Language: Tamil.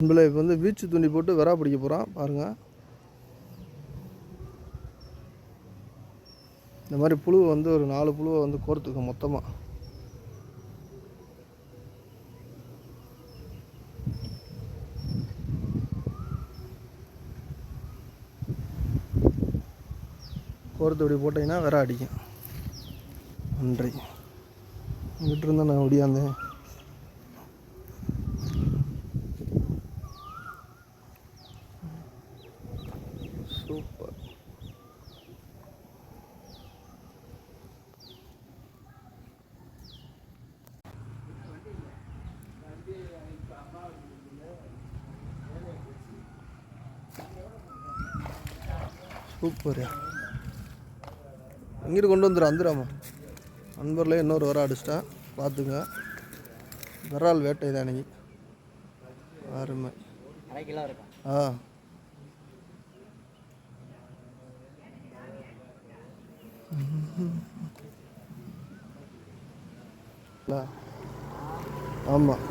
நம்மள இப்போ வந்து பீச்சு துணி போட்டு விரா பிடிக்க போகிறான் பாருங்கள் இந்த மாதிரி புழு வந்து ஒரு நாலு புழுவை வந்து கோர்த்துக்க மொத்தமாக கோர்த்து இப்படி போட்டிங்கன்னா விரா அடிக்கும். நன்றி. இங்கிட்டு இருந்தால் நான் ஒடியாந்தேன் சூப்பர் சூப்பர் இங்கிட்டு கொண்டு வந்துடும் வந்துடாமா நண்பர்லேயே இன்னொரு வர அடிச்சிட்டேன் பார்த்துங்க விரால் வேட்டை தான் இன்னைக்கு. அருமை. ஆ. ஆமாம்